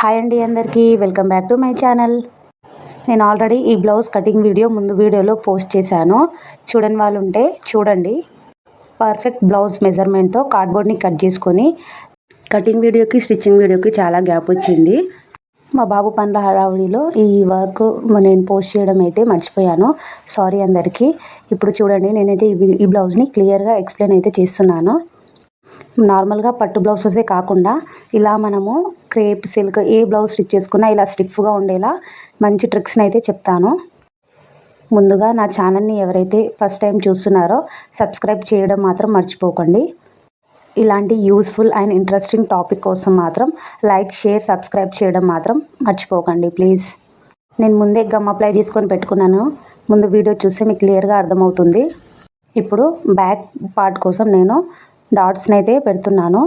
Hi అండి అందరికీ. Welcome back to my channel నేను ఆల్రెడీ ఈ బ్లౌజ్ కటింగ్ వీడియో ముందు వీడియోలో పోస్ట్ చేశాను. చూడని వాళ్ళు ఉంటే చూడండి పర్ఫెక్ట్ బ్లౌజ్ మెజర్మెంట్తో కార్డ్బోర్డ్ని కట్ చేసుకొని కటింగ్ వీడియోకి స్టిచ్చింగ్ వీడియోకి చాలా గ్యాప్ వచ్చింది. మా బాబు పనుల హడావుడిలో ఈ వర్క్ నేను పోస్ట్ చేయడం అయితే మర్చిపోయాను. సారీ అందరికీ. ఇప్పుడు చూడండి నేనైతే ఈ ఈ బ్లౌజ్ని క్లియర్గా ఎక్స్ప్లెయిన్ అయితే చేస్తున్నాను. నార్మల్గా పట్టు బ్లౌజెసే కాకుండా ఇలా మనము క్రేప్ సిల్క్ ఏ బ్లౌజ్ స్టిచ్ చేసుకున్నా ఇలా స్టిఫ్గా ఉండేలా మంచి ట్రిక్స్ని అయితే చెప్తాను. ముందుగా నా ఛానల్ని ఎవరైతే ఫస్ట్ టైం చూస్తున్నారో సబ్స్క్రైబ్ చేయడం మాత్రం మర్చిపోకండి. ఇలాంటి యూస్ఫుల్ అండ్ ఇంట్రెస్టింగ్ టాపిక్ కోసం మాత్రం లైక్ షేర్ సబ్స్క్రైబ్ చేయడం మాత్రం మర్చిపోకండి ప్లీజ్. నేను ముందే గమ్ అప్లై చేసుకొని పెట్టుకున్నాను. ముందు వీడియో చూస్తే మీకు క్లియర్గా అర్థమవుతుంది. ఇప్పుడు బ్యాక్ పార్ట్ కోసం నేను డాట్స్ని అయితే పెడుతున్నాను.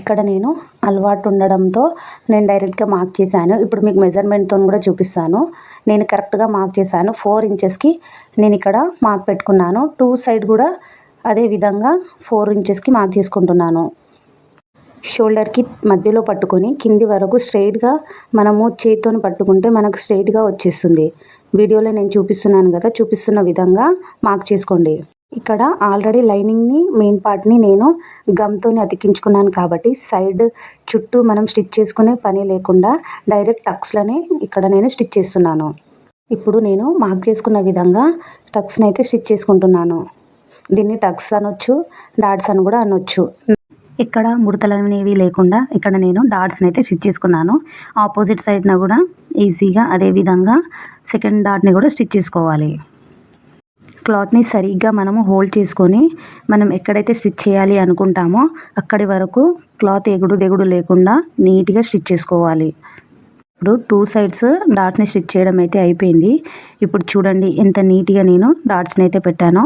ఇక్కడ నేను అలవాటు ఉండడంతో నేను డైరెక్ట్గా మార్క్ చేశాను. ఇప్పుడు మీకు మెజర్మెంట్తో కూడా చూపిస్తాను. నేను కరెక్ట్గా మార్క్ చేశాను. ఫోర్ ఇంచెస్కి నేను ఇక్కడ మార్క్ పెట్టుకున్నాను. టూ సైడ్ కూడా అదే విధంగా ఫోర్ ఇంచెస్కి మార్క్ చేసుకుంటున్నాను. షోల్డర్కి మధ్యలో పట్టుకొని కింది వరకు స్ట్రైట్గా మనము చేతితో పట్టుకుంటే మనకు స్ట్రైట్గా వచ్చేస్తుంది. వీడియోలో నేను చూపిస్తున్నాను కదా చూపిస్తున్న విధంగా మార్క్ చేసుకోండి. ఇక్కడ ఆల్రెడీ లైనింగ్ని మెయిన్ పార్ట్ని నేను గమ్తోని అతికించుకున్నాను కాబట్టి సైడ్ చుట్టూ మనం స్టిచ్ చేసుకునే పని లేకుండా డైరెక్ట్ టక్స్లోనే ఇక్కడ నేను స్టిచ్ చేస్తున్నాను. ఇప్పుడు నేను మార్క్ చేసుకున్న విధంగా టక్స్ని అయితే స్టిచ్ చేసుకుంటున్నాను. దీన్ని టక్స్ అనొచ్చు డాట్స్ అని కూడా అనొచ్చు. ఇక్కడ ముడతలు అనేవి లేకుండా ఇక్కడ నేను డాట్స్ని అయితే స్టిచ్ చేసుకున్నాను. ఆపోజిట్ సైడ్న కూడా ఈజీగా అదే విధంగా సెకండ్ డాట్ని కూడా స్టిచ్ చేసుకోవాలి. క్లాత్ని సరిగ్గా మనము హోల్డ్ చేసుకొని మనం ఎక్కడైతే స్టిచ్ చేయాలి అనుకుంటామో అక్కడి వరకు క్లాత్ ఎగుడు దిగుడు లేకుండా నీట్గా స్టిచ్ చేసుకోవాలి. ఇప్పుడు టూ సైడ్స్ డాట్ని స్టిచ్ చేయడం అయితే అయిపోయింది. ఇప్పుడు చూడండి ఎంత నీట్గా నేను డాట్స్ని అయితే పెట్టానో.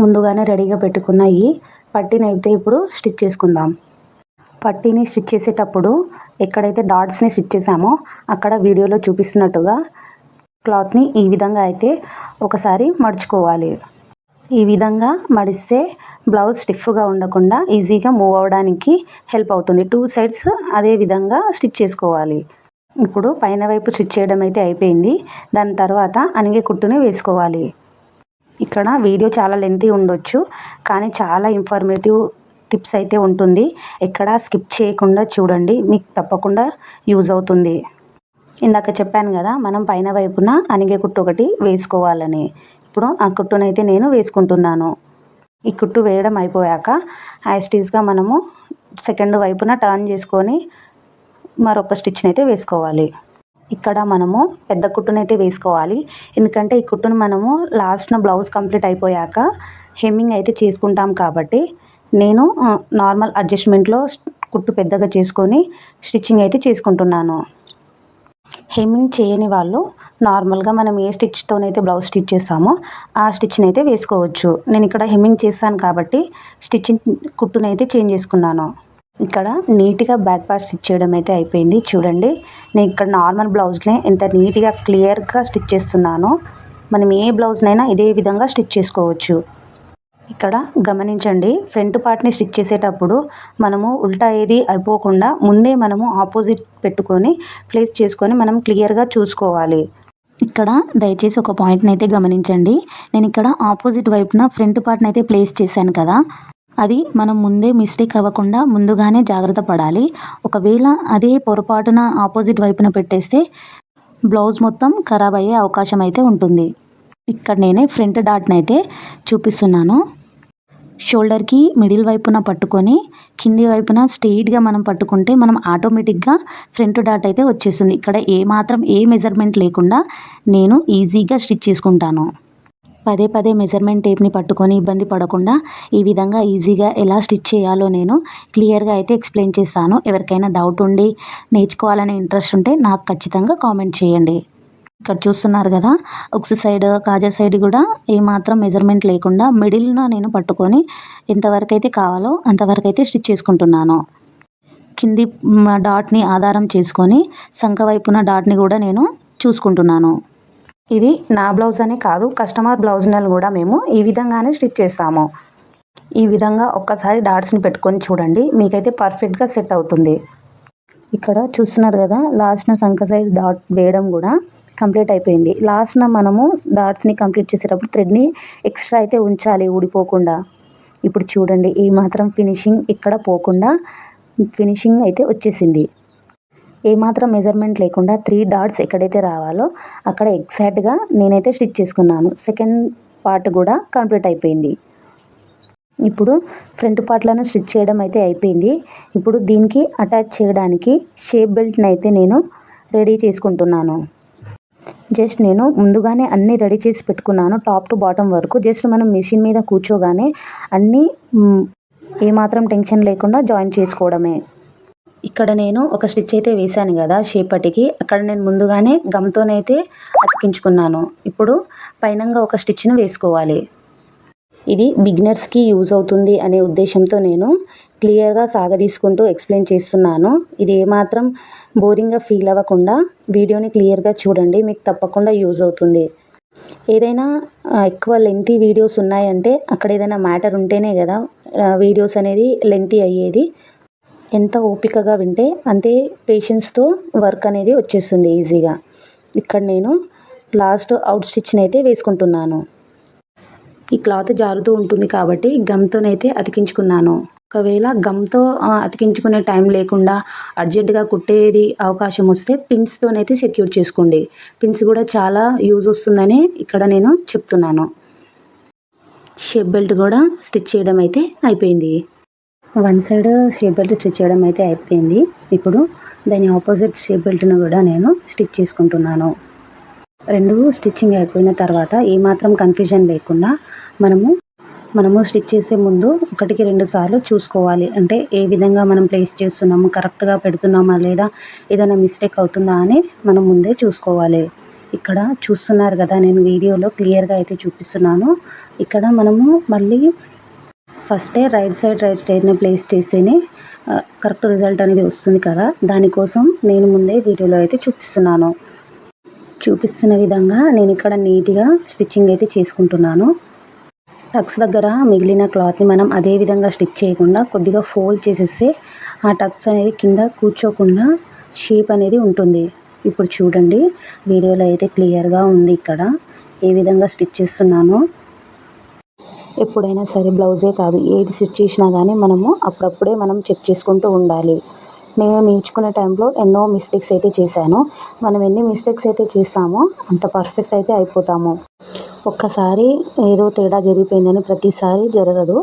ముందుగానే రెడీగా పెట్టుకున్న ఈ పట్టీని అయితే ఇప్పుడు స్టిచ్ చేసుకుందాం. పట్టీని స్టిచ్ చేసేటప్పుడు ఎక్కడైతే డాట్స్ని స్టిచ్ చేసామో అక్కడ వీడియోలో చూపిస్తున్నట్టుగా క్లాత్ని ఈ విధంగా అయితే ఒకసారి మడుచుకోవాలి. ఈ విధంగా మడిస్తే బ్లౌజ్ స్టిఫ్గా ఉండకుండా ఈజీగా మూవ్ అవ్వడానికి హెల్ప్ అవుతుంది. టూ సైడ్స్ అదే విధంగా స్టిచ్ చేసుకోవాలి. ఇప్పుడు పైన వైపు స్టిచ్ చేయడం అయితే అయిపోయింది. దాని తర్వాత అనిగే కుట్టుని వేసుకోవాలి. ఇక్కడ వీడియో చాలా లెంతీ ఉండొచ్చు కానీ చాలా ఇన్ఫర్మేటివ్ టిప్స్ అయితే ఉంటుంది. ఎక్కడ స్కిప్ చేయకుండా చూడండి మీకు తప్పకుండా యూజ్ అవుతుంది. ఇందాక చెప్పాను కదా మనం పైన వైపున అనిగే కుట్టు ఒకటి వేసుకోవాలని. ఇప్పుడు ఆ కుట్టునైతే నేను వేసుకుంటున్నాను. ఈ కుట్టు వేయడం అయిపోయాక యాస్టీస్గా మనము సెకండ్ వైపున టర్న్ చేసుకొని మరొక స్టిచ్ని అయితే వేసుకోవాలి. ఇక్కడ మనము పెద్ద కుట్టునైతే వేసుకోవాలి. ఎందుకంటే ఈ కుట్టును మనము లాస్ట్న బ్లౌజ్ కంప్లీట్ అయిపోయాక హెమ్మింగ్ అయితే చేసుకుంటాం కాబట్టి నేను నార్మల్ అడ్జస్ట్మెంట్లో కుట్టు పెద్దగా చేసుకొని స్టిచ్చింగ్ అయితే చేసుకుంటున్నాను. హెమ్మింగ్ చేయని వాళ్ళు నార్మల్గా మనం ఏ స్టిచ్తోనైతే బ్లౌజ్ స్టిచ్ చేస్తామో ఆ స్టిచ్ని అయితే వేసుకోవచ్చు. నేను ఇక్కడ హెమ్మింగ్ చేస్తాను కాబట్టి స్టిచ్చింగ్ కుట్టునైతే చేంజ్ చేసుకున్నాను. ఇక్కడ నీట్గా బ్యాక్ పార్ట్ స్టిచ్ చేయడం అయితే అయిపోయింది. చూడండి నేను ఇక్కడ నార్మల్ బ్లౌజ్నే ఎంత నీట్గా క్లియర్గా స్టిచ్ చేస్తున్నానో మనం ఏ బ్లౌజ్నైనా ఇదే విధంగా స్టిచ్ చేసుకోవచ్చు. ఇక్కడ గమనించండి. ఫ్రంట్ పార్ట్ని స్టిచ్ చేసేటప్పుడు మనము ఉల్టా ఏది అయిపోకుండా ముందే మనము ఆపోజిట్ పెట్టుకొని ప్లేస్ చేసుకొని మనం క్లియర్గా చూసుకోవాలి. ఇక్కడ దయచేసి ఒక పాయింట్ని అయితే గమనించండి. నేను ఇక్కడ ఆపోజిట్ వైపున ఫ్రంట్ పార్ట్ని అయితే ప్లేస్ చేశాను కదా. అది మనం ముందే మిస్టేక్ అవ్వకుండా ముందుగానే జాగ్రత్త పడాలి. ఒకవేళ అదే పొరపాటున ఆపోజిట్ వైపున పెట్టేస్తే బ్లౌజ్ మొత్తం ఖరాబ్ అయ్యే అవకాశం అయితే ఉంటుంది. ఇక్కడ నేనే ఫ్రంట్ డాట్ని అయితే చూపిస్తున్నాను. షోల్డర్కి మిడిల్ వైపున పట్టుకొని కింది వైపున స్ట్రెయిట్గా మనం పట్టుకుంటే మనం ఆటోమేటిక్గా ఫ్రంట్ డాట్ అయితే వచ్చేస్తుంది. ఇక్కడ ఏ మాత్రం ఏ మెజర్మెంట్ లేకుండా నేను ఈజీగా స్టిచ్ చేసుకుంటాను. పదే పదే మెజర్మెంట్ టేప్ని పట్టుకొని ఇబ్బంది పడకుండా ఈ విధంగా ఈజీగా ఎలా స్టిచ్ చేయాలో నేను క్లియర్గా అయితే ఎక్స్ప్లెయిన్ చేస్తాను. ఎవరికైనా డౌట్ ఉండి నేర్చుకోవాలనే ఇంట్రెస్ట్ ఉంటే నాకు ఖచ్చితంగా కామెంట్ చేయండి. ఇక్కడ చూస్తున్నారు కదా. ఒక సైడ్ కాజా సైడ్ కూడా ఏమాత్రం మెజర్మెంట్ లేకుండా మిడిల్న నేను పట్టుకొని ఎంతవరకు అయితే కావాలో అంతవరకు అయితే స్టిచ్ చేసుకుంటున్నాను. కింది డాట్ని ఆధారం చేసుకొని సంఖ వైపున డాట్ని కూడా నేను చూసుకుంటున్నాను. ఇది నా బ్లౌజ్ అనే కాదు కస్టమర్ బ్లౌజ్ని కూడా మేము ఈ విధంగానే స్టిచ్ చేస్తాము. ఈ విధంగా ఒక్కసారి డాట్స్ని పెట్టుకొని చూడండి మీకైతే పర్ఫెక్ట్గా సెట్ అవుతుంది. ఇక్కడ చూస్తున్నారు కదా లాస్ట్న సంఖ సైడ్ డాట్ వేయడం కూడా కంప్లీట్ అయిపోయింది. లాస్ట్న మనము డాట్స్ని కంప్లీట్ చేసేటప్పుడు థ్రెడ్ని ఎక్స్ట్రా అయితే ఉంచాలి ఊడిపోకుండా. ఇప్పుడు చూడండి ఈ మాత్రం ఫినిషింగ్ ఇక్కడ పోకుండా ఫినిషింగ్ అయితే వచ్చేసింది. ఏమాత్రం మెజర్మెంట్ లేకుండా త్రీ డాట్స్ ఎక్కడైతే రావాలో అక్కడ ఎగ్జాక్ట్గా నేనైతే స్టిచ్ చేసుకున్నాను. సెకండ్ పార్ట్ కూడా కంప్లీట్ అయిపోయింది. ఇప్పుడు ఫ్రంట్ పార్ట్లను స్టిచ్ చేయడం అయితే అయిపోయింది. ఇప్పుడు దీనికి అటాచ్ చేయడానికి షేప్ బెల్ట్ని అయితే నేను రెడీ చేసుకుంటున్నాను. జస్ట్ నేను ముందుగానే అన్నీ రెడీ చేసి పెట్టుకున్నాను టాప్ టు బాటమ్ వరకు. జస్ట్ మనం మిషన్ మీద కూర్చోగానే అన్నీ ఏమాత్రం టెన్షన్ లేకుండా జాయిన్ చేసుకోవడమే. ఇక్కడ నేను ఒక స్టిచ్ అయితే వేశాను కదా షేపటికి అక్కడ నేను ముందుగానే గమ్తోనైతే అతికించుకున్నాను. ఇప్పుడు పైనంగా ఒక స్టిచ్ను వేసుకోవాలి. ఇది బిగినర్స్కి యూజ్ అవుతుంది అనే ఉద్దేశంతో నేను క్లియర్గా సాగదీసుకుంటూ ఎక్స్ప్లెయిన్ చేస్తున్నాను. ఇది ఏమాత్రం బోరింగ్గా ఫీల్ అవ్వకుండా వీడియోని క్లియర్గా చూడండి మీకు తప్పకుండా యూజ్ అవుతుంది. ఏదైనా ఎక్కువ లెంతీ వీడియోస్ ఉన్నాయంటే అక్కడ ఏదైనా మ్యాటర్ ఉంటేనే కదా వీడియోస్ అనేది లెంతీ అయ్యేది. ఎంత ఓపికగా వింటే అంతే పేషెన్స్తో వర్క్ అనేది వచ్చేస్తుంది ఈజీగా. ఇక్కడ నేను లాస్ట్ అవుట్ స్టిచ్ని అయితే వేసుకుంటున్నాను. ఈ క్లాత్ జారుతూ ఉంటుంది కాబట్టి గమ్తోనైతే అతికించుకున్నాను. ఒకవేళ గమ్తో అతికించుకునే టైం లేకుండా అర్జెంటుగా కుట్టేది అవకాశం వస్తే పిన్స్తోనైతే సెక్యూర్ చేసుకోండి. పిన్స్ కూడా చాలా యూజ్ వస్తుందని ఇక్కడ నేను చెప్తున్నాను. షేప్ బెల్ట్ కూడా స్టిచ్ చేయడం అయితే అయిపోయింది. One side shape belt stitch చేయడం అయితే అయిపోయింది. ఇప్పుడు దాని ఆపోజిట్ షేప్ బెల్ట్ను కూడా నేను స్టిచ్ చేసుకుంటున్నాను. రెండు స్టిచ్చింగ్ అయిపోయిన తర్వాత ఏమాత్రం కన్ఫ్యూజన్ లేకుండా మనము మనము స్టిచ్ చేసే ముందు ఒకటికి రెండు సార్లు చూసుకోవాలి. అంటే ఏ విధంగా మనం ప్లేస్ చేస్తున్నాము కరెక్ట్గా పెడుతున్నామా లేదా ఏదైనా మిస్టేక్ అవుతుందా అని మనం ముందే చూసుకోవాలి. ఇక్కడ చూస్తున్నారు కదా నేను వీడియోలో క్లియర్గా అయితే చూపిస్తున్నాను. ఇక్కడ మనము మళ్ళీ ఫస్టే రైట్ సైడ్ రైట్ స్టైర్ని ప్లేస్ చేస్తేనే కరెక్ట్ రిజల్ట్ అనేది వస్తుంది కదా. దానికోసం నేను ముందే వీడియోలో అయితే చూపిస్తున్నాను. చూపిస్తున్న విధంగా నేను ఇక్కడ నీట్గా స్టిచ్చింగ్ అయితే చేసుకుంటున్నాను. టక్స్ దగ్గర మిగిలిన క్లాత్ని మనం అదే విధంగా స్టిచ్ చేయకుండా కొద్దిగా ఫోల్డ్ చేసేస్తే ఆ టక్స్ అనేది కింద కూర్చోకుండా షేప్ అనేది ఉంటుంది. ఇప్పుడు చూడండి వీడియోలో అయితే క్లియర్గా ఉంది ఇక్కడ ఏ విధంగా స్టిచ్ చేస్తున్నానో. ఎప్పుడైనా సరే బ్లౌజే కాదు ఏది స్టిచ్ చేసినా కానీ మనము అప్పుడప్పుడే మనం చెక్ చేసుకుంటూ ఉండాలి. నేను నేర్చుకునే టైంలో ఎన్నో మిస్టేక్స్ అయితే చేశాను. మనం ఎన్ని మిస్టేక్స్ అయితే చేస్తామో అంత పర్ఫెక్ట్ అయితే అయిపోతాము. ఒక్కసారి ఏదో తేడా జరిగిపోయిందని ప్రతిసారి జరగదు.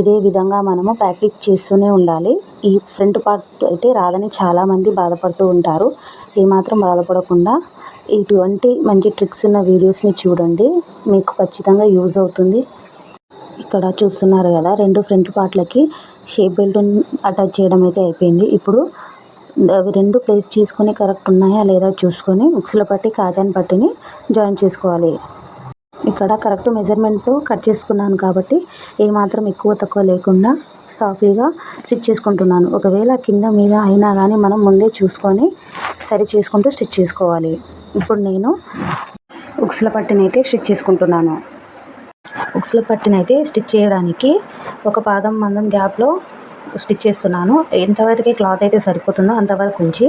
ఇదే విధంగా మనము ప్రాక్టీస్ చేస్తూనే ఉండాలి. ఈ ఫ్రంట్ పార్ట్ అయితే రాదని చాలామంది బాధపడుతూ ఉంటారు. ఏమాత్రం బాధపడకుండా ఇటువంటి మంచి ట్రిక్స్ ఉన్న వీడియోస్ని చూడండి. మీకు ఖచ్చితంగా యూజ్ అవుతుంది. ఇక్కడ చూస్తున్నారు కదా రెండు ఫ్రంట్ పార్ట్లకి షేప్ బెల్ట్ అటాచ్ చేయడం అయితే అయిపోయింది. ఇప్పుడు అవి రెండు ప్లేస్ చేసుకొని కరెక్ట్ ఉన్నాయా లేదా చూసుకొని ఉక్సుల పట్టి కాజాన్ పట్టిని జాయిన్ చేసుకోవాలి. ఇక్కడ కరెక్ట్ మెజర్మెంట్తో కట్ చేసుకున్నాను కాబట్టి ఏమాత్రం ఎక్కువ తక్కువ లేకుండా సాఫీగా స్టిచ్ చేసుకుంటున్నాను. ఒకవేళ కింద మీద అయినా కానీ మనం ముందే చూసుకొని సరి చేసుకుంటూ స్టిచ్ చేసుకోవాలి. ఇప్పుడు నేను ఉక్సుల పట్టినైతే అయితే స్టిచ్ చేసుకుంటున్నాను. ఉక్సుల పట్టినైతే అయితే స్టిచ్ చేయడానికి ఒక పాదం మందం గ్యాప్లో స్టిచ్ చేస్తున్నాను. ఎంతవరకు క్లాత్ అయితే సరిపోతుందో అంతవరకు ఉంచి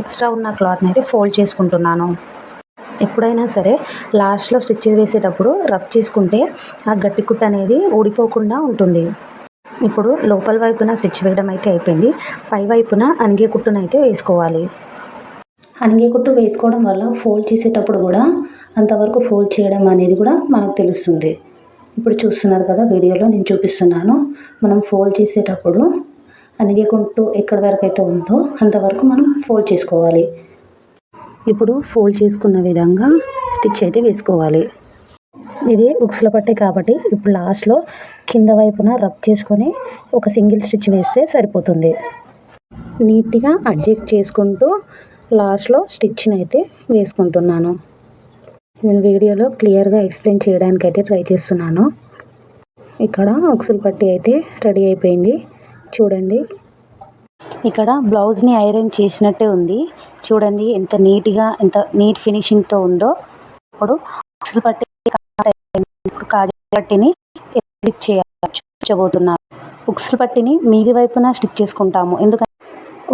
ఎక్స్ట్రా ఉన్న క్లాత్ని అయితే ఫోల్డ్ చేసుకుంటున్నాను. ఎప్పుడైనా సరే లాస్ట్లో స్టిచ్ వేసేటప్పుడు రఫ్ చేసుకుంటే ఆ గట్టి కుట్ట అనేది ఊడిపోకుండా ఉంటుంది. ఇప్పుడు లోపల వైపున స్టిచ్ వేయడం అయితే అయిపోయింది. పై వైపున అనిగే కుట్టును అయితే వేసుకోవాలి. అనిగే కుట్టు వేసుకోవడం వల్ల ఫోల్డ్ చేసేటప్పుడు కూడా అంతవరకు ఫోల్డ్ చేయడం అనేది కూడా మనకు తెలుస్తుంది. ఇప్పుడు చూస్తున్నారు కదా వీడియోలో నేను చూపిస్తున్నాను. మనం ఫోల్డ్ చేసేటప్పుడు అనిగే కుట్టు ఎక్కడి వరకు అయితే ఉందో అంతవరకు మనం ఫోల్డ్ చేసుకోవాలి. ఇప్పుడు ఫోల్డ్ చేసుకున్న విధంగా స్టిచ్ అయితే వేసుకోవాలి. ఇది ఉక్సుల పట్టే కాబట్టి ఇప్పుడు లాస్ట్లో కింద వైపున రబ్ చేసుకొని ఒక సింగిల్ స్టిచ్ వేస్తే సరిపోతుంది. నీట్గా అడ్జస్ట్ చేసుకుంటూ లాస్ట్లో స్టిచ్ని అయితే వేసుకుంటున్నాను. నేను వీడియోలో క్లియర్గా ఎక్స్ప్లెయిన్ చేయడానికి అయితే ట్రై చేస్తున్నాను. ఇక్కడ ఉక్సులు పట్టి అయితే రెడీ అయిపోయింది. చూడండి. ఇక్కడ బ్లౌజ్ని ఐరన్ చేసినట్టే ఉంది. చూడండి ఎంత నీట్గా ఎంత నీట్ ఫినిషింగ్తో ఉందో. ఇప్పుడు అసలు పట్టి ఇప్పుడు కాజు పట్టిని స్టిచ్ చేయాలి. చూపించబోతున్నాను. ఉక్సులు పట్టిని మీది వైపున స్టిచ్ చేసుకుంటాము. ఎందుకంటే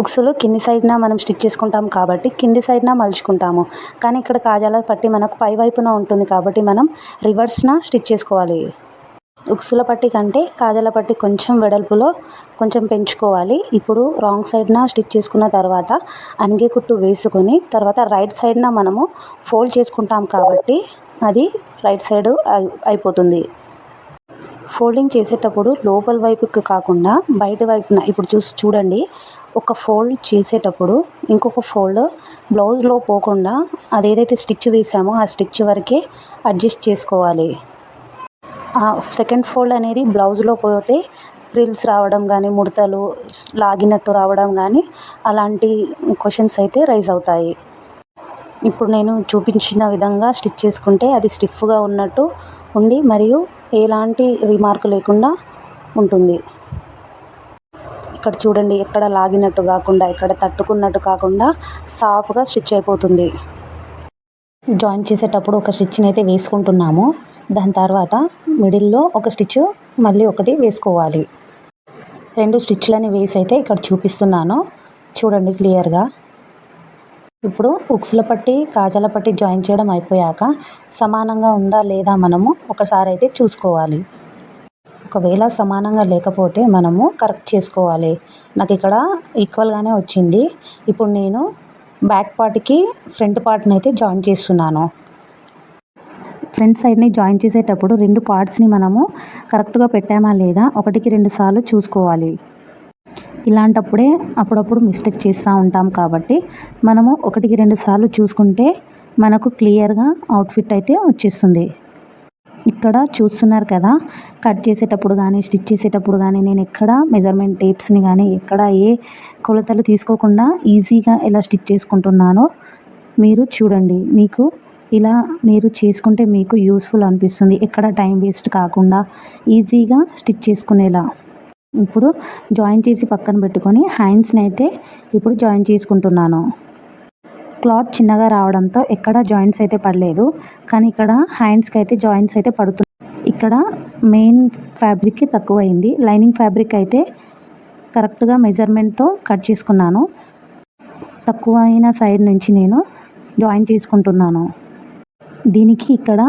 ఉక్సులు కింది సైడ్న మనం స్టిచ్ చేసుకుంటాం కాబట్టి కింది సైడ్న మలుచుకుంటాము. కానీ ఇక్కడ కాజాల పట్టి మనకు పై వైపున ఉంటుంది కాబట్టి మనం రివర్స్న స్టిచ్ చేసుకోవాలి. ఉక్సుల పట్టి కంటే కాజల పట్టి కొంచెం వెడల్పులో కొంచెం పెంచుకోవాలి. ఇప్పుడు రాంగ్ సైడ్న స్టిచ్ చేసుకున్న తర్వాత అనిగే కుట్టు వేసుకొని తర్వాత రైట్ సైడ్న మనము ఫోల్డ్ చేసుకుంటాం కాబట్టి అది రైట్ సైడ్ అయిపోతుంది. ఫోల్డింగ్ చేసేటప్పుడు లోపల వైపుకి కాకుండా బయట వైపున ఇప్పుడు చూసి చూడండి. ఒక ఫోల్డ్ చేసేటప్పుడు ఇంకొక ఫోల్డ్ బ్లౌజ్లో పోకుండా అది ఏదైతే స్టిచ్ వేసామో ఆ స్టిచ్ వరకే అడ్జస్ట్ చేసుకోవాలి. సెకండ్ ఫోల్డ్ అనేది బ్లౌజ్లో పోతే ఫ్రిల్స్ రావడం కానీ ముడతలు లాగినట్టు రావడం కానీ అలాంటి క్వశ్చన్స్ అయితే రైజ్ అవుతాయి. ఇప్పుడు నేను చూపించిన విధంగా స్టిచ్ చేసుకుంటే అది స్టిఫ్గా ఉన్నట్టు ఉండి మరియు ఎలాంటి రిమార్క్ లేకుండా ఉంటుంది. ఇక్కడ చూడండి ఎక్కడ లాగినట్టు కాకుండా ఇక్కడ తట్టుకున్నట్టు కాకుండా సాఫ్గా స్టిచ్ అయిపోతుంది. జాయిన్ చేసేటప్పుడు ఒక స్టిచ్ని అయితే వేసుకుంటున్నాము. దాని తర్వాత మిడిల్లో ఒక స్టిచ్ మళ్ళీ ఒకటి వేసుకోవాలి. రెండు స్టిచ్లని వేసి అయితే ఇక్కడ చూపిస్తున్నాను. చూడండి క్లియర్గా. ఇప్పుడు ఉక్సుల పట్టి కాజాల పట్టి జాయిన్ చేయడం అయిపోయాక సమానంగా ఉందా లేదా మనము ఒకసారి అయితే చూసుకోవాలి. ఒకవేళ సమానంగా లేకపోతే మనము కరెక్ట్ చేసుకోవాలి. నాకు ఇక్కడ ఈక్వల్గానే వచ్చింది. ఇప్పుడు నేను బ్యాక్ పార్ట్కి ఫ్రంట్ పార్ట్ని అయితే జాయిన్ చేస్తున్నాను. ఫ్రంట్ సైడ్ని జాయిన్ చేసేటప్పుడు రెండు పార్ట్స్ని మనము కరెక్ట్గా పెట్టామా లేదా ఒకటికి రెండు సార్లు చూసుకోవాలి. ఇలాంటప్పుడే అప్పుడప్పుడు మిస్టేక్ చేస్తూ ఉంటాం కాబట్టి మనము ఒకటికి రెండు సార్లు చూసుకుంటే మనకు క్లియర్గా అవుట్ఫిట్ అయితే వచ్చేస్తుంది. ఇక్కడ చూస్తున్నారు కదా కట్ చేసేటప్పుడు కానీ స్టిచ్ చేసేటప్పుడు కానీ నేను ఎక్కడ మెజర్మెంట్ టేప్స్ని కానీ ఎక్కడ ఏ కొలతలు తీసుకోకుండా ఈజీగా ఎలా స్టిచ్ చేసుకుంటున్నానో మీరు చూడండి. మీకు ఇలా మీరు చేసుకుంటే మీకు యూస్ఫుల్ అనిపిస్తుంది. ఎక్కడ టైం వేస్ట్ కాకుండా ఈజీగా స్టిచ్ చేసుకునేలా. ఇప్పుడు జాయిన్ చేసి పక్కన పెట్టుకొని హ్యాండ్స్ని అయితే ఇప్పుడు జాయిన్ చేసుకుంటున్నాను. క్లాత్ చిన్నగా రావడంతో ఎక్కడ జాయింట్స్ అయితే పడలేదు. కానీ ఇక్కడ హ్యాండ్స్కి అయితే జాయింట్స్ అయితే పడుతుంది ఇక్కడ మెయిన్ ఫ్యాబ్రిక్కి తక్కువైంది. లైనింగ్ ఫ్యాబ్రిక్ అయితే కరెక్ట్గా మెజర్మెంట్తో కట్ చేసుకున్నాను. తక్కువ అయిన సైడ్ నుంచి నేను జాయిన్ చేసుకుంటున్నాను. దీనికి ఇక్కడ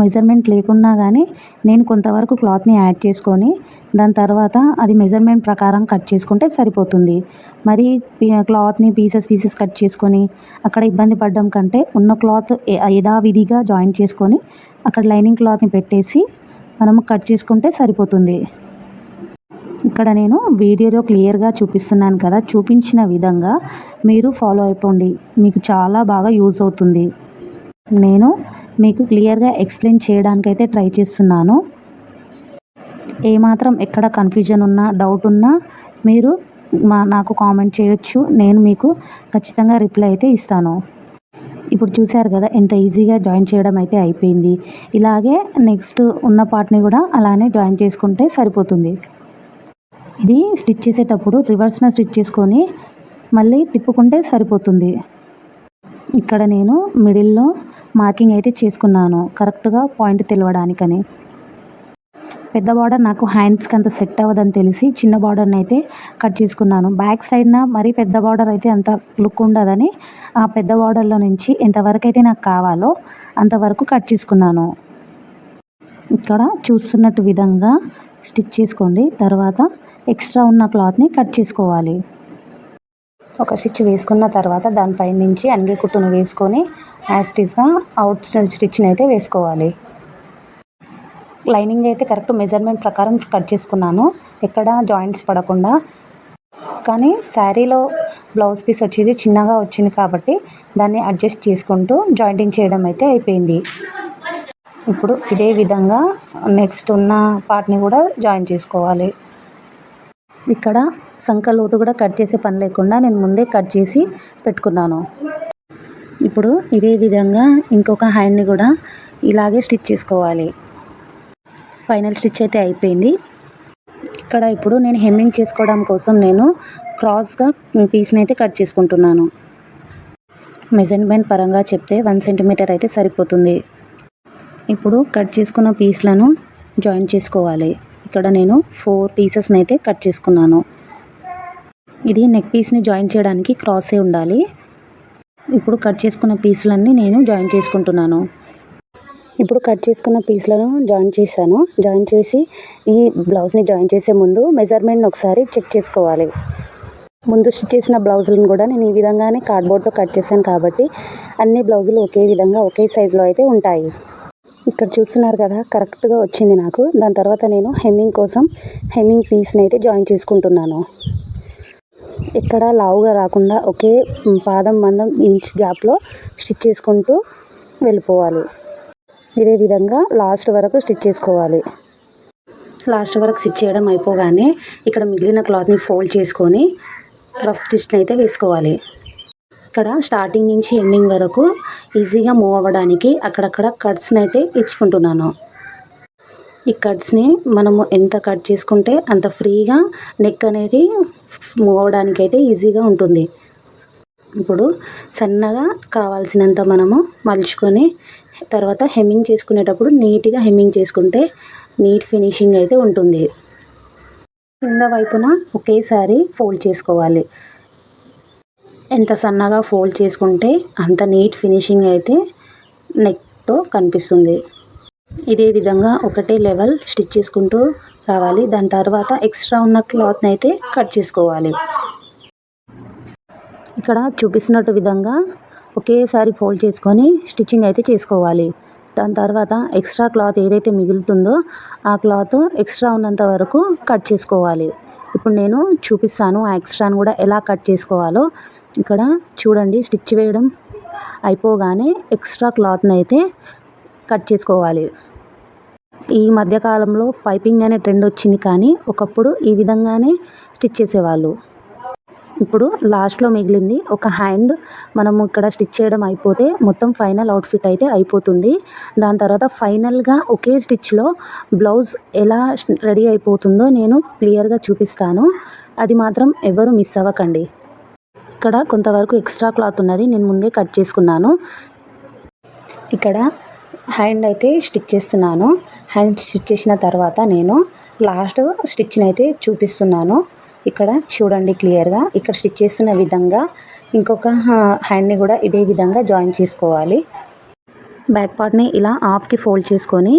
మెజర్మెంట్ లేకున్నా కానీ నేను కొంతవరకు క్లాత్ని యాడ్ చేసుకొని దాని తర్వాత అది మెజర్మెంట్ ప్రకారం కట్ చేసుకుంటే సరిపోతుంది. మరి క్లాత్ని పీసెస్ పీసెస్ కట్ చేసుకొని అక్కడ ఇబ్బంది పడడం కంటే ఉన్న క్లాత్ యథావిధిగా జాయిన్ చేసుకొని అక్కడ లైనింగ్ క్లాత్ని పెట్టేసి మనము కట్ చేసుకుంటే సరిపోతుంది. ఇక్కడ నేను వీడియోలో క్లియర్గా చూపిస్తున్నాను కదా చూపించిన విధంగా మీరు ఫాలో అయిపోండి. మీకు చాలా బాగా యూజ్ అవుతుంది. నేను మీకు క్లియర్గా ఎక్స్ప్లెయిన్ చేయడానికైతే ట్రై చేస్తున్నాను. ఏమాత్రం ఎక్కడ కన్ఫ్యూజన్ ఉన్నా డౌట్ ఉన్నా మీరు మా నాకు కామెంట్ చేయొచ్చు. నేను మీకు ఖచ్చితంగా రిప్లై అయితే ఇస్తాను. ఇప్పుడు చూశారు కదా ఎంత ఈజీగా జాయిన్ చేయడం అయితే అయిపోయింది. ఇలాగే నెక్స్ట్ ఉన్న పార్ట్ని కూడా అలానే జాయిన్ చేసుకుంటే సరిపోతుంది. ఇది స్టిచ్ చేసేటప్పుడు రివర్స్న స్టిచ్ చేసుకొని మళ్ళీ తిప్పుకుంటే సరిపోతుంది. ఇక్కడ నేను మిడిల్లో మార్కింగ్ అయితే చేసుకున్నాను. కరెక్ట్గా పాయింట్ తెలవడానికని. పెద్ద బార్డర్ నాకు హ్యాండ్స్కి అంత సెట్ అవ్వదని తెలిసి చిన్న బార్డర్ని అయితే కట్ చేసుకున్నాను. బ్యాక్ సైడ్న మరీ పెద్ద బార్డర్ అయితే అంత లుక్ ఉండదని ఆ పెద్ద బార్డర్లో నుంచి ఎంతవరకు అయితే నాకు కావాలో అంతవరకు కట్ చేసుకున్నాను. ఇక్కడ చూస్తున్నట్టు విధంగా స్టిచ్ చేసుకోండి. తర్వాత ఎక్స్ట్రా ఉన్న క్లాత్ని కట్ చేసుకోవాలి. ఒక స్టిచ్ వేసుకున్న తర్వాత దానిపై నుంచి అంగి కుట్టును వేసుకొని యాస్టీస్గా అవుట్ స్టిచ్ని అయితే వేసుకోవాలి. లైనింగ్ అయితే కరెక్ట్ మెజర్మెంట్ ప్రకారం కట్ చేసుకున్నాను. ఎక్కడ జాయింట్స్ పడకుండా. కానీ శారీలో బ్లౌజ్ పీస్ వచ్చేది చిన్నగా వచ్చింది కాబట్టి దాన్ని అడ్జస్ట్ చేసుకుంటూ జాయింటింగ్ చేయడం అయితే అయిపోయింది. ఇప్పుడు ఇదే విధంగా నెక్స్ట్ ఉన్న పార్ట్ని కూడా జాయిన్ చేసుకోవాలి. ఇక్కడ సంక లోతు కూడా కట్ చేసే పని లేకుండా నేను ముందే కట్ చేసి పెట్టుకున్నాను. ఇప్పుడు ఇదే విధంగా ఇంకొక హ్యాండ్ని కూడా ఇలాగే స్టిచ్ చేసుకోవాలి. ఫైనల్ స్టిచ్ అయితే అయిపోయింది. ఇక్కడ ఇప్పుడు నేను హెమ్మింగ్ చేసుకోవడం కోసం నేను క్రాస్గా పీస్ని అయితే కట్ చేసుకుంటున్నాను. మెజర్మెంట్ పరంగా చెప్తే వన్ సెంటీమీటర్ అయితే సరిపోతుంది. ఇప్పుడు కట్ చేసుకున్న పీస్లను జాయిన్ చేసుకోవాలి. ఇక్కడ నేను ఫోర్ పీసెస్ని అయితే కట్ చేసుకున్నాను. ఇది నెక్ పీస్ని జాయిన్ చేయడానికి క్రాసే ఉండాలి. ఇప్పుడు కట్ చేసుకున్న పీసులన్నీ నేను జాయిన్ చేసుకుంటున్నాను. ఇప్పుడు కట్ చేసుకున్న పీస్లను జాయిన్ చేశాను. జాయిన్ చేసి ఈ బ్లౌజ్ని జాయిన్ చేసే ముందు మెజర్మెంట్ని ఒకసారి చెక్ చేసుకోవాలి. ముందు స్టిచ్ చేసిన బ్లౌజులను కూడా నేను ఈ విధంగానే కార్డ్బోర్డ్తో కట్ చేశాను కాబట్టి అన్ని బ్లౌజులు ఒకే విధంగా ఒకే సైజులో అయితే ఉంటాయి. ఇక్కడ చూస్తున్నారు కదా కరెక్ట్గా వచ్చింది నాకు. దాని తర్వాత నేను హెమ్మింగ్ కోసం హెమ్మింగ్ పీస్ని అయితే జాయిన్ చేసుకుంటున్నాను. ఇక్కడ లావుగా రాకుండా ఒకే పాదం మందం ఇంచ్ గ్యాప్లో స్టిచ్ చేసుకుంటూ వెళ్ళిపోవాలి. ఇదే విధంగా లాస్ట్ వరకు స్టిచ్ చేసుకోవాలి. లాస్ట్ వరకు స్టిచ్ చేయడం అయిపోగానే ఇక్కడ మిగిలిన క్లాత్ని ఫోల్డ్ చేసుకొని రఫ్ స్టిచ్ని అయితే వేసుకోవాలి. ఇక్కడ స్టార్టింగ్ నుంచి ఎండింగ్ వరకు ఈజీగా మూవ్ అవ్వడానికి అక్కడక్కడ కట్స్ని అయితే ఇచ్చుకుంటున్నాను. ఈ కట్స్ని మనము ఎంత కట్ చేసుకుంటే అంత ఫ్రీగా నెక్ అనేది మూవ్ అవ్వడానికి అయితే ఈజీగా ఉంటుంది. ఇప్పుడు సన్నగా కావాల్సినంత మనము మలుచుకొని తర్వాత హెమ్మింగ్ చేసుకునేటప్పుడు నీట్గా హెమ్మింగ్ చేసుకుంటే నీట్ ఫినిషింగ్ అయితే ఉంటుంది. కింద వైపున ఒకేసారి ఫోల్డ్ చేసుకోవాలి. ఎంత సన్నగా ఫోల్డ్ చేసుకుంటే అంత నీట్ ఫినిషింగ్ అయితే నెక్తో కనిపిస్తుంది. ఇదే విధంగా ఒకటే లెవెల్ స్టిచ్ చేసుకుంటూ రావాలి. దాని తర్వాత ఎక్స్ట్రా ఉన్న క్లాత్ని అయితే కట్ చేసుకోవాలి. ఇక్కడ చూపిస్తున్నట్టు విధంగా ఒకేసారి ఫోల్డ్ చేసుకొని స్టిచ్చింగ్ అయితే చేసుకోవాలి. దాని తర్వాత ఎక్స్ట్రా క్లాత్ ఏదైతే మిగులుతుందో ఆ క్లాత్ ఎక్స్ట్రా ఉన్నంత వరకు కట్ చేసుకోవాలి. ఇప్పుడు నేను చూపిస్తాను ఆ ఎక్స్ట్రాను కూడా ఎలా కట్ చేసుకోవాలో. ఇక్కడ చూడండి స్టిచ్ వేయడం అయిపోగానే ఎక్స్ట్రా క్లాత్ని అయితే కట్ చేసుకోవాలి. ఈ మధ్యకాలంలో పైపింగ్ అనే ట్రెండ్ వచ్చింది కానీ ఒకప్పుడు ఈ విధంగానే స్టిచ్ చేసేవాళ్ళు. ఇప్పుడు లాస్ట్లో మిగిలింది ఒక హ్యాండ్. మనము ఇక్కడ స్టిచ్ చేయడం అయిపోతే మొత్తం ఫైనల్ అవుట్ఫిట్ అయితే అయిపోతుంది. దాని తర్వాత ఫైనల్గా ఒకే స్టిచ్లో బ్లౌజ్ ఎలా రెడీ అయిపోతుందో నేను క్లియర్గా చూపిస్తాను. అది మాత్రం ఎవరు మిస్ అవ్వకండి. ఇక్కడ కొంతవరకు ఎక్స్ట్రా క్లాత్ ఉన్నది. నేను ముందే కట్ చేసుకున్నాను. ఇక్కడ హ్యాండ్ అయితే స్టిచ్ చేస్తున్నాను. హ్యాండ్ స్టిచ్ చేసిన తర్వాత నేను లాస్ట్ స్టిచ్ని అయితే చూపిస్తున్నాను. ఇక్కడ చూడండి క్లియర్గా. ఇక్కడ స్టిచ్ చేస్తున్న విధంగా ఇంకొక హ్యాండ్ని కూడా ఇదే విధంగా జాయిన్ చేసుకోవాలి. బ్యాక్ పార్ట్ని ఇలా హాఫ్కి ఫోల్డ్ చేసుకొని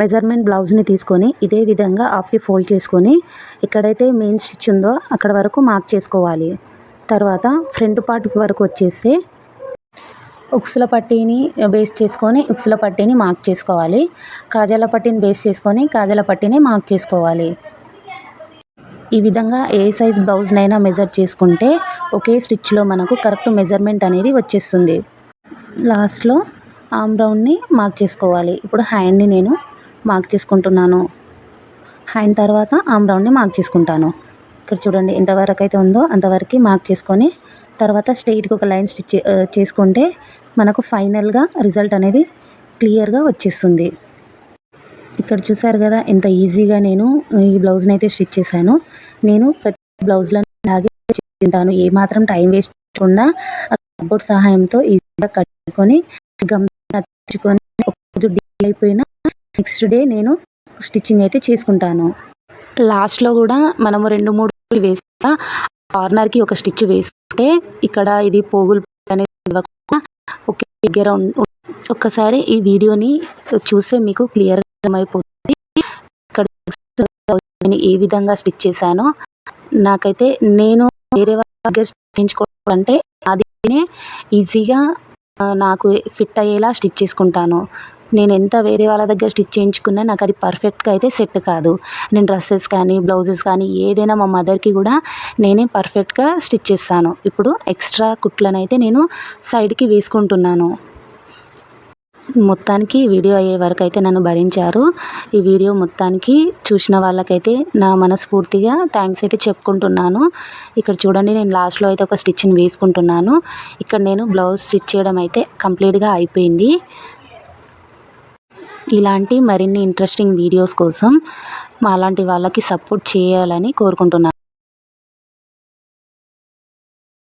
మెజర్మెంట్ బ్లౌజ్ని తీసుకొని ఇదే విధంగా హాఫ్కి ఫోల్డ్ చేసుకొని ఎక్కడైతే మెయిన్ స్టిచ్ ఉందో అక్కడ వరకు మార్క్ చేసుకోవాలి. తర్వాత ఫ్రంట్ పార్ట్ వరకు వచ్చేస్తే ఉక్సుల పట్టీని బేస్ చేసుకొని ఉక్సుల పట్టీని మార్క్ చేసుకోవాలి. కాజాల పట్టీని బేస్ చేసుకొని కాజాల పట్టీని మార్క్ చేసుకోవాలి. ఈ విధంగా ఏ సైజ్ బ్లౌజ్నైనా మెజర్ చేసుకుంటే ఒకే స్టిచ్లో మనకు కరెక్ట్ మెజర్మెంట్ అనేది వచ్చేస్తుంది. లాస్ట్లో ఆమ్ రౌండ్ని మార్క్ చేసుకోవాలి. ఇప్పుడు హ్యాండ్ని నేను మార్క్ చేసుకుంటున్నాను. హ్యాండ్ తర్వాత ఆమ్ రౌండ్ని మార్క్ చేసుకుంటాను. ఇక్కడ చూడండి ఎంతవరకు అయితే ఉందో అంతవరకు మార్క్ చేసుకొని తర్వాత స్ట్రెయిట్గా ఒక లైన్ స్టిచ్ చేసుకుంటే మనకు ఫైనల్గా రిజల్ట్ అనేది క్లియర్గా వచ్చేస్తుంది. ఇక్కడ చూసారు కదా ఎంత ఈజీగా నేను ఈ బ్లౌజ్ని అయితే స్టిచ్ చేశాను. నేను ప్రతి బ్లౌజ్లను ఇలాగే తింటాను ఏమాత్రం టైం వేస్ట్ చేయకుండా కబోర్డ్ సహాయంతో ఈజీగా కట్టుకొని గమ్ తెచ్చుకొని ఒక రోజు డీల్ అయిపోయినా నెక్స్ట్ డే నేను స్టిచ్చింగ్ అయితే చేసుకుంటాను. లాస్ట్లో కూడా మనము రెండు మూడు వేస్తా కార్నర్కి ఒక స్టిచ్ వేసుకుంటే ఇక్కడ ఇది పోగులు అనేది ఒకే దగ్గర ఒక్కసారి ఈ వీడియోని చూస్తే మీకు క్లియర్గా అర్థమైపోతుంది. ఇక్కడ ఏ విధంగా స్టిచ్ చేశానో. నాకైతే నేను వేరే వాళ్ళ దగ్గర చేయించుకోవడం అంటే అది ఈజీగా నాకు ఫిట్ అయ్యేలా స్టిచ్ చేసుకుంటాను. నేను ఎంత వేరే వాళ్ళ దగ్గర స్టిచ్ చేయించుకున్నా నాకు అది పర్ఫెక్ట్గా అయితే సెట్ కాదు. నేను డ్రెస్సెస్ కానీ బ్లౌజెస్ కానీ ఏదైనా మా మదర్కి కూడా నేనే పర్ఫెక్ట్గా స్టిచ్ చేస్తాను. ఇప్పుడు ఎక్స్ట్రా కుట్లనైతే నేను సైడ్కి వేసుకుంటున్నాను. మొత్తానికి వీడియో అయ్యే వరకు అయితే నన్ను భరించారు. ఈ వీడియో మొత్తానికి చూసిన వాళ్ళకైతే నా మనస్ఫూర్తిగా థ్యాంక్స్ అయితే చెప్పుకుంటున్నాను. ఇక్కడ చూడండి నేను లాస్ట్లో అయితే ఒక స్టిచ్ని వేసుకుంటున్నాను. ఇక్కడ నేను బ్లౌజ్ స్టిచ్ చేయడం అయితే కంప్లీట్గా అయిపోయింది. ఇలాంటి మరిన్ని ఇంట్రెస్టింగ్ వీడియోస్ కోసం మా అలాంటి వాళ్ళకి సపోర్ట్ చేయాలని కోరుకుంటున్నాను.